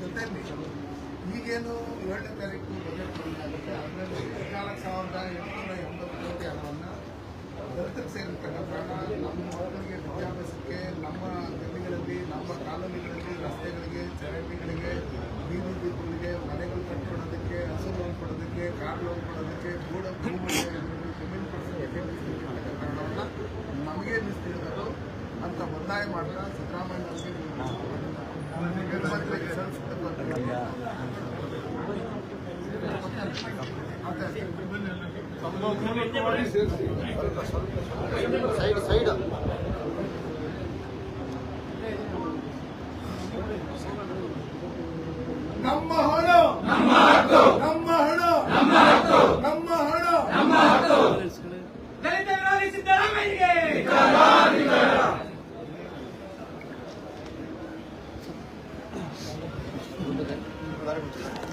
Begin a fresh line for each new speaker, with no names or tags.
ಜೊತೆಲಿ ಈಗೇನು ಏಳನೇ ತಾರೀಕು ಬಜೆಟ್ ಆಗುತ್ತೆ ಅದರಲ್ಲಿ ಹದಿನಾಲ್ಕು ಸಾವಿರದ ಎಂಟುನೂರ ಎಂಬತ್ತು ಕೋಟಿ ಹಣವನ್ನು ದಲಿತರಿಗೆ ಸೇರಿರ್ತಕ್ಕಂಥ ನಮ್ಮ ಮಕ್ಕಳಿಗೆ ವಿದ್ಯಾಭ್ಯಾಸಕ್ಕೆ, ನಮ್ಮ ಗಲ್ಲಿಗಳಲ್ಲಿ, ನಮ್ಮ ಕಾಲೋನಿಗಳಲ್ಲಿ, ರಸ್ತೆಗಳಿಗೆ, ಚರಂಡಿಗಳಿಗೆ, ಬೀದಿ ದೀಪಗಳಿಗೆ, ಮನೆಗಳು ಕಟ್ಕೊಡೋದಕ್ಕೆ ಹಸು ಲೋನ್ ಕೊಡೋದಕ್ಕೆ ಕಾರ್ ಲೋನ್ ಕೊಡೋದಕ್ಕೆ ಭೂಮಿ ಜಮೀನು ಕೊಡಿಸೋದಕ್ಕೆ ಮೀಸಲಿಟ್ಟಿರ್ತಕ್ಕಂಥ ಹಣವನ್ನು ನಮಗೆ ಮೀಸಲಿಡೋದು ಅಂತ ಒತ್ತಾಯ ಮಾಡ್ತಾ ಸಿದ್ದರಾಮಯ್ಯ ಹೆಣ್ಮಕ್ಳಿಗೆ ಸಲ್ಲಿಸತಕ್ಕಂಥ ಸೈಡ್ ಸೈಡ್ ನಮ್ಮ ಹಣ ನಮ್ಮ
Merhaba.